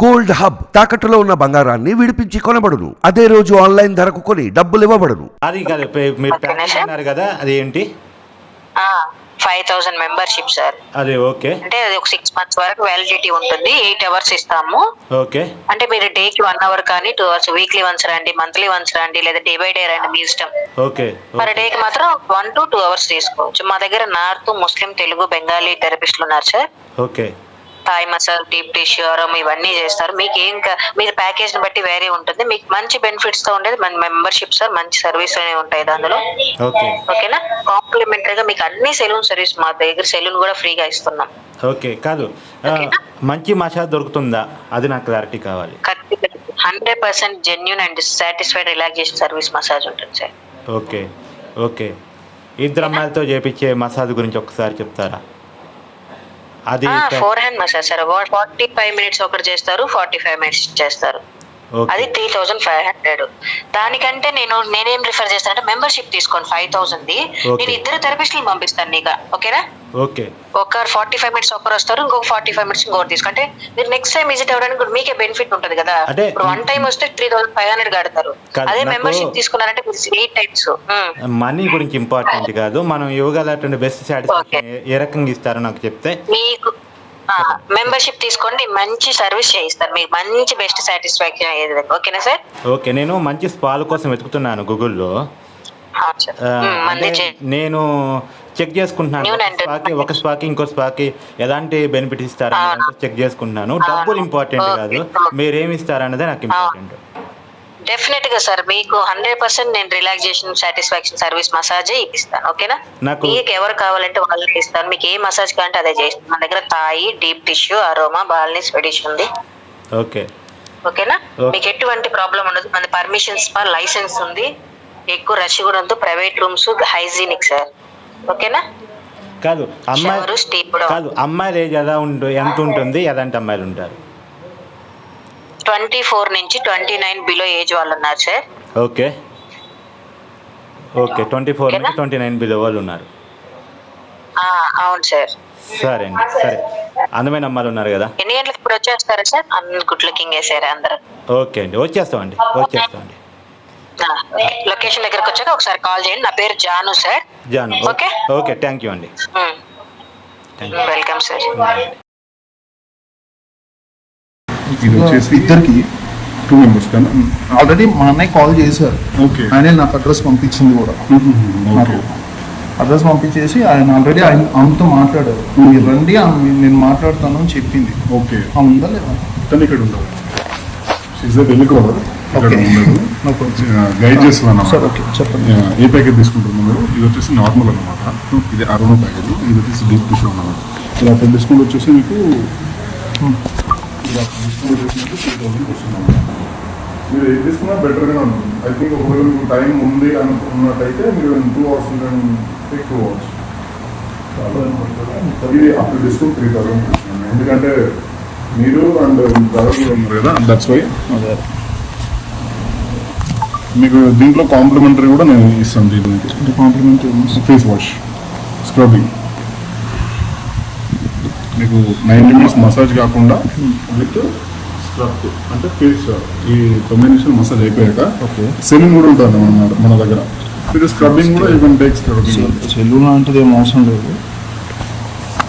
Gold hub తాకట్టులో ఉన్న బంగారాన్ని విడిపించి కొనబడును. అదే రోజు ఆన్లైన్ ధరకు కొని డబ్బులు ఇవ్వబడును. అది కాదు మీరు ప్యాకేజ్? అన్నారు కదా అది ఏంటి ఫైవ్ థౌసండ్ మెంబర్షిప్ సార్ అది ఓకే. అంటే అది ఒక సిక్స్ మంత్స్ వరకు వ్యాలిడిటీ ఉంటుంది ఎయిట్ అవర్స్ ఇస్తాము. ఓకే. అంటే మీరు డేకి వన్ అవర్ కానీ టూ అవర్స్ వీక్లీ వన్స్ రండి మంత్లీ వన్స్ రండి లేదా డే బై డే రండి మీ ఇష్టం. ఓకే పర్ డేకి మాత్రం వన్ టు టూ అవర్స్ తీసుకోవచ్చు. మా దగ్గర నార్త్ ముస్లిం తెలుగు బెంగాలీ థెరపిస్టులు ఉన్నారు sir okay. Thai massage deep tissue aroma ఇవన్నీ చేస్తారు. మీకు ఏం మీరు ప్యాకేజ్ బట్టి వేరే ఉంటుంది. మీకు మంచి బెనిఫిట్స్తో ఉండేది మన మెంబర్షిప్ సార్ మంచి సర్వీస్ అనేవి ఉంటాయి అందులో ఓకే. ఓకేనా? కాంప్లిమెంటరీ గా మీకు అన్ని సెలూన్ సర్వీస్ మా దగ్గర సెలూన్ కూడా ఫ్రీగా ఇస్తున్నాం. ఓకే. కాదు? మంచి మసాజ్ దొరుకుతుందా? అది నాకు క్లారిటీ కావాలి. Hundred percent genuine and satisfied relaxation service massage ఉంటుంది సార్ ఓకే. ఓకే. ఇద్దరు అమ్మాయిలతో చేపించే మసాజ్ గురించి ఒకసారి చెప్తారా? అది four hand massage sir. Forty five minutes ఒకటి చేస్తారు ఫార్టీ ఫైవ్ మినిట్స్ చేస్తారు అది త్రీ థౌసండ్ ఫైవ్ హండ్రెడ్ దానికంటే నేను నేనేం రిఫర్ చేస్తాను అంటే మెంబర్షిప్ తీసుకోండి ఫైవ్ థౌసండ్ ది. నేను ఇద్దరు థెరపిస్టులు పంపిస్తాను నీకు. ఓకేనా? ఓకే. ఒకరు ఫార్టీ ఫైవ్ మినిట్స్ ఒకరు వస్తారు ఇంకొక ఫార్టీ ఫైవ్ మినిట్స్ ఇంకొకటి తీసుకుంటే మీరు నెక్స్ట్ టైం విజిట్ అవ్వడానికి కూడా మీకే బెనిఫిట్ ఉంటుంది కదా. అంటే- ఇప్పుడు వన్ టైం వస్తే త్రీ థౌసండ్ ఫైవ్ హండ్రెడ్ కడతారు. అదే మెంబర్షిప్ తీసుకున్నారంటే మీరు ఎయిట్ టైమ్స్ మనీ గురించి ఇంపార్టెంట్ కాదు. మనం ఇవ్వగలటువంటి బెస్ట్ సాటిస్ఫాక్షన్ ఏ రకంగా ఇస్తారో నాకు చెప్తే. మీకు మెంబర్షిప్ తీసుకోండి మంచి సర్వీస్ చేయిస్తారు. మీకు మంచి బెస్ట్ సాటిస్ఫాక్షన్ అయ్యేది ఓకేనా సార్? ఓకే నేను మంచి స్పాల్ కోసం వెతుకుతున్నాను గూగుల్లో చే- నేను చెక్ చేసుకుంటున్నాను. ఒక స్పాకి ఇంకో స్పాకి ఎలాంటి బెనిఫిట్ ఇస్తారని అవును. చెక్ చేసుకుంటున్నాను. డబ్బులు ఇంపార్టెంట్ కాదు. ఓకే. మీరేమి ఇస్తారన్నదే నాకు ఇంపార్టెంట్ డెఫినెట్గా సార్ మీకు హండ్రెడ్ పర్సెంట్ నేను రిలాక్సేషన్ సాటిస్ఫాక్షన్ సర్వీస్ మసాజే ఇప్పిస్తాను. ఓకేనా? మీకు ఎవరు కావాలంటే వాళ్ళకి ఇస్తాను. మీకు ఏ మసాజ్ కావాలంటే అదే చేస్తాను. మన దగ్గర తాయి డీప్ టిష్యూ అరోమా బాల్నీ స్వెడిష్ ఉంది. ఓకే. ఓకేనా? ఓకే. మీకు ఎటువంటి ప్రాబ్లం ఉండదు. మన పర్మిషన్స్ లైసెన్స్ ఉంది. ఎక్కువ రష్ కూడా ప్రైవేట్ రూమ్స్ హైజీనిక్ సార్ ఓకేనా? కాదు అమ్మాయి కాదు అమ్మాయిల ఏజ్ ఎలా ఉంటు ఎంత ఉంటుంది? ఎలాంటి అమ్మాయిలు ఉంటారు? ట్వంటీ ఫోర్ నుంచి ట్వంటీ నైన్ బిలో ఏజ్ వాళ్ళు ఉన్నారు sir okay. Okay twenty four? నుంచి ట్వంటీ నైన్ బిలో వాళ్ళు ఉన్నారు. అవును సార్ సరే అండి సరే. అందమైన అమ్మాయిలు ఉన్నారు కదా? ఎన్ని గంటలకు ఇప్పుడు వచ్చేస్తారా సార్ అన్ని గుడ్ లుకింగ్ వేసారు అందరు. ఓకే అండి వచ్చేస్తామండి. వచ్చేస్తామండి లొకేషన్ దగ్గరకు వచ్చాక ఒకసారి కాల్ చేయండి. నా పేరు Janu sir Janu. Okay. Okay thank you అండి. Thank you welcome sir. ఇది వచ్చేసి ఇద్దరికి టూ మెంబర్స్ కదా? ఆల్రెడీ మా అన్నయ్య కాల్ చేశారు. ఓకే. ఆయనే నాకు అడ్రస్ పంపించింది కూడా. అడ్రస్ పంపించేసి ఆయన ఆల్రెడీ ఆయన ఆమెతో మాట్లాడారు. మీరు రండి ఆమె నేను మాట్లాడతాను అని చెప్పింది. ఓకే. ఆమె ఉందా లేదా? తను ఇక్కడ టెలికాలర్ ఇక్కడ. ఉండదు. గైడ్ చేస్తున్నాను సరే ఓకే చెప్పండి. ఏ ప్యాకెట్ తీసుకుంటున్నారు ఇది వచ్చేసి నార్మల్ అనమాట ఇది అరవై ప్యాకెట్ ఇది వచ్చేసి డీప్ టిష్యూ అనమాట ఇలా అప్పుడు డిస్కౌంట్ వచ్చేసి మీకు ఇలా డిస్కౌంట్ వచ్చేసి మీకు త్రీ థౌసండ్ వస్తుంది మీరు ఏది తీసుకున్నా బెటర్గానే ఉంటుంది. ఐ థింక్ ఒకవేళ మీకు టైం ఉంది అనుకున్నట్టయితే మీరు two hours take two hours ఇది అప్పుడు డిస్కౌంట్ త్రీ థౌసండ్ ఎందుకంటే మీరు అండ్ ఉన్నారు కదా దట్స్ వై మీకు దీంట్లో కాంప్లిమెంటరీ కూడా నేను ఇస్తాను దీనికి కాంప్లిమెంట్ ఫేస్ వాష్ స్క్రబ్బింగ్ మీకు నైన్టీ మినిట్స్ మసాజ్ కాకుండా విత్ స్క్రబ్ అంటే ఫేస్ ఈ తొమ్మిది నిమిషాలు మసాజ్ అయిపోయాక ఓకే. సెలింగ్ కూడా ఉంటుంది మన మన దగ్గర. మీకు స్క్రబ్బింగ్ కూడా యూ కెన్ టేక్ స్క్రబ్బింగ్ సెల్లు లాంటిది ఏం అవసరం లేదు.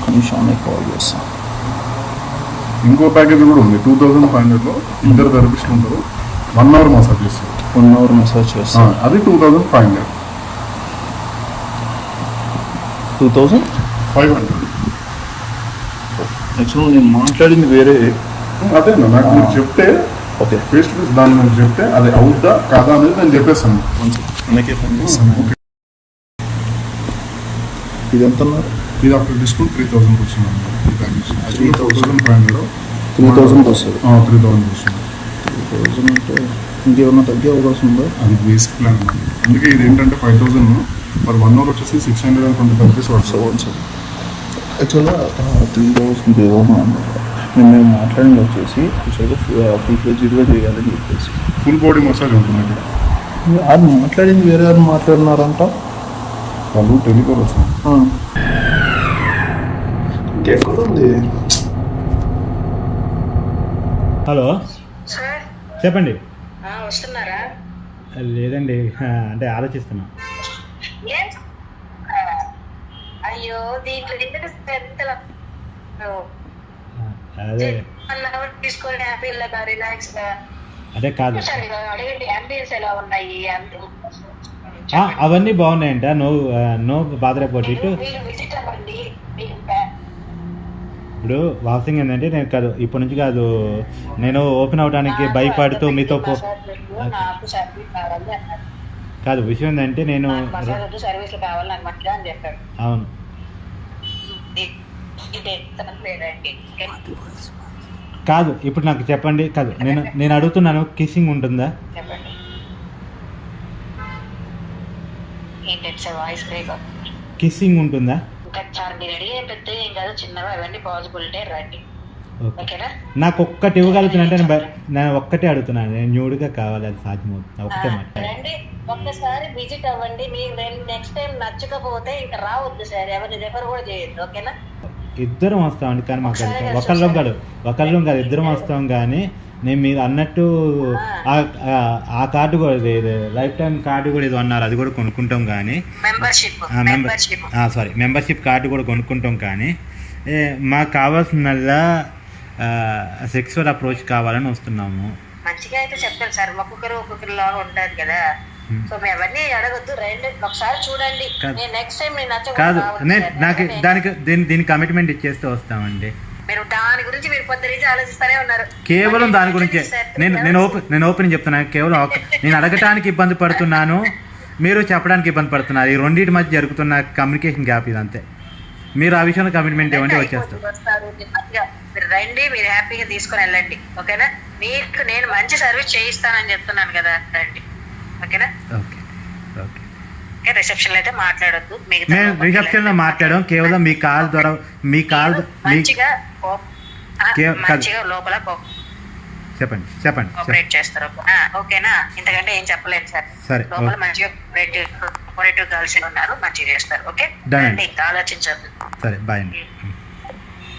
అన్నయ్య కాల్ చేస్తాను ఇంకో ప్యాకేజ్ కూడా ఉంది. టూ థౌసండ్ ఫైవ్ హండ్రెడ్లో ఇద్దరు థెరపిస్టులు ఉంటారు. వన్ అవర్ మసాజ్ చేస్తారు వన్ అవర్ మసాజ్ ఆ, చేస్తాను అది two thousand five hundred two thousand five hundred actual నేను మాట్లాడింది వేరే. అదే నాకు మీరు చెప్తే ఓకే. ఫేస్ టు ఫేస్ దాన్ని నేను చెప్తే అది అవుద్దా కాదా అనేది నేను చెప్పేస్తాను. అన్నకే ఫోన్ చేస్తాను. ఓకే ఇది ఎంత ఉన్నారు ఇది అప్పుడు discount three thousand package three thousand five hundred three thousand వస్తుంది. త్రీ థౌసండ్ వస్తుంది. థౌసండ్ అంటే ఇంకేమన్నా తగ్గే అవకాశం ఉందా? అది బేసిక్ ప్లాన్ అందుకే ఇది ఏంటంటే ఫైవ్ థౌసండ్ మరి వన్ అవర్ వచ్చేసి six hundred and twenty five rupees పడుతుంది సెకండ్ యాక్చువల్గా త్రీ థౌసండ్ ఏమో అన్నారు. నేను మేము మాట్లాడింది వచ్చేసి యాక్చువల్గా ఫుల్ ఫ్లెజ్డ్గా చేయాలని చెప్పేసి. ఫుల్ బాడీ మసాజ్ ఉంటుంది అది మాట్లాడింది వేరే వారు మాట్లాడినారంట. వాళ్ళు టెలికాల్ వస్తుంది ఇంకెక్కడ ఉంది హలో. సార్ చెప్పండి. వస్తున్నారా? లేదండి అంటే ఆలోచిస్తున్నా. ఏం? అయ్యో దీంట్లో అదే. హ్యాపీగా రిలాక్స్గా అదే కాదు. అవన్నీ బాగున్నాయంట నో నో బాధ మీరు విజిట్ అవ్వండి మీకు ప్యా- ఇప్పుడు వాసింగ్ ఏంటంటే నేను కాదు ఇప్పటి నుంచి కాదు నేను ఓపెన్ అవడానికి భయపడుతూ మీతో పో కాదు విషయం ఏంటంటే నేను అవును. కాదు ఇప్పుడు నాకు చెప్పండి కాదు నేను నేను అడుగుతున్నాను కిస్సింగ్ ఉంటుందా? కిస్సింగ్ ఉంటుందా? సార్ మీరు అడిగే పెద్ద ఏం కాదు చిన్నవి అవన్నీ పాసిబిలిటీ రండి. ఓకే. ఓకేనా? నాకు ఒక్కటి ఇవ్వగలుగుతున్నా నేను బ- నేను ఒక్కటే అడుగుతున్నాను. నేను న్యూడ్గా కావాలి అది సాధ్యమవుతుంది. మాట. రండి. ఒక్కసారి విజిట్ అవ్వండి. మీరు నెక్స్ట్ టైం నచ్చకపోతే ఇంకా రావద్దు సార్. ఎవరిని రెఫర్ కూడా చేయొద్దు. ఓకేనా? ఇద్దరం వస్తామండి కానీ మాకు ఒకళ్ళం. కాదు ఒకళ్ళం కాదు ఇద్దరం. వస్తాం కానీ నేను మీరు అన్నట్టు ఆ- కార్డు కూడా లైఫ్ టైం కార్డు కూడా ఏదో అన్నారు అది కూడా కొనుక్కుంటాం కానీ. సారీ మెంబర్షిప్ కార్డు కూడా కొనుక్కుంటాం కానీ. మాకు కావాల్సిందల్లా సెక్సువల్ అప్రోచ్ కావాలని వస్తున్నాము. మంచిగా అయితే చెప్తాను సార్ ఒక్కొక్కరు ఒక్కొక్కరు లాగా ఉంటారు కదా. Hmm. సో మీ అవన్నీ అడగద్దు రండి ఒకసారి చూడండి. నేను నెక్స్ట్ టైం నేను కాదు నాకు దానికి దీని దీని కమిట్మెంట్ ఇచ్చేస్తే వస్తామండి. మీరు దాని గురించి మీరు పొద్దు నుంచి ఆలోచిస్తూనే ఉన్నారు. కేవలం దాని గురించే. నేను నేను ఓపెన్ నేను ఓపెన్ చెప్తున్నాను కేవలం నేను అడగటానికి ఇబ్బంది పడుతున్నాను. మీరు చెప్పడానికి ఇబ్బంది పడుతున్నారు. ఈ రెండింటి మధ్య జరుగుతున్న కమ్యూనికేషన్ గ్యాప్ ఇది అంతే మీరు ఆ విషయంలో కమిట్మెంట్ ఇవ్వండి వచ్చేస్తాం. వస్తారు. మీరు రండి మీరు హ్యాపీగా తీసుకొని వెళ్ళండి. ఓకేనా? మీకు నేను మంచి సర్వీస్ చేయిస్తానని చెప్తున్నాను కదా రండి. ఓకేనా? Okay okay okay. రిసెప్షన్లో అయితే మాట్లాడొద్దు. మిగతా మేము రిసెప్షన్లో వెళ్ళండి. మాట్లాడాం కేవలం మీ కాల్ ద్వారా మీ కాల్ మంచిగా. మంచిగా లోపల చెప్పండి చెప్పండి చెప్పండి. కోఆపరేట్ చేస్తారు. ఓకేనా? ఇంతకంటే ఏం చెప్పలేదు సార్. సరే లోపల. మంచిగా కోఆపరేటివ్ కోఆపరేటివ్ గర్ల్స్ ఉన్నారు మంచిగా చేస్తారు. ఓకే? ఆలోచించద్దు. సరే బాయ్ అండి.